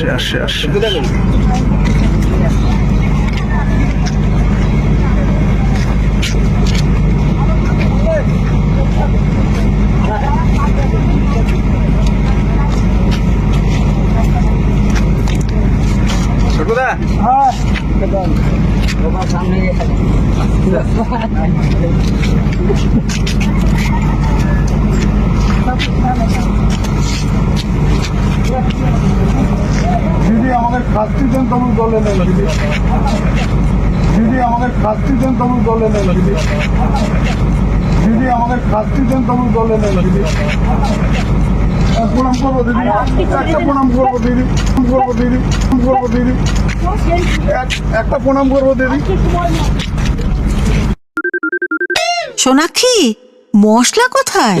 আসে আসে আসে। ছোটদা আমাদের খাস্তি দেন তবু দলে নেন দিদি। দিদি আমাদের খাস্তি দেন তবু দলে নেন দিদি। দিদি আমাদের খাস্তি দেন তবু দলে দিদি। প্রণাম করব দিদি। একটা প্রণাম করব দিদি। করব দিদি। করব দিদি। একটা প্রণাম করব দিদি। সোনাক্ষী মশলা কোথায়?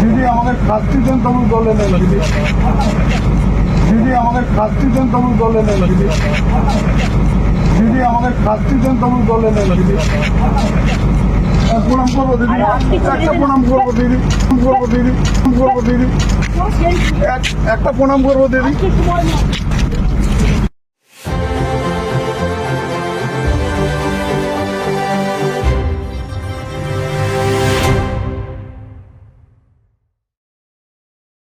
দিদি, আমাদের খাস্তি দেন তবু দলে নেন দিদি। দিদি, আমাদের খাস্তি দেন তবু দলে নেন দিদি। দিদি, আমাদের খাস্তি দেন তবু দলে নেন দিদি। প্রণাম করব দিদি। একটা প্রণাম করব দিদি করব দিদি করব দিদি। এক- একটা প্রণাম করব দিদি।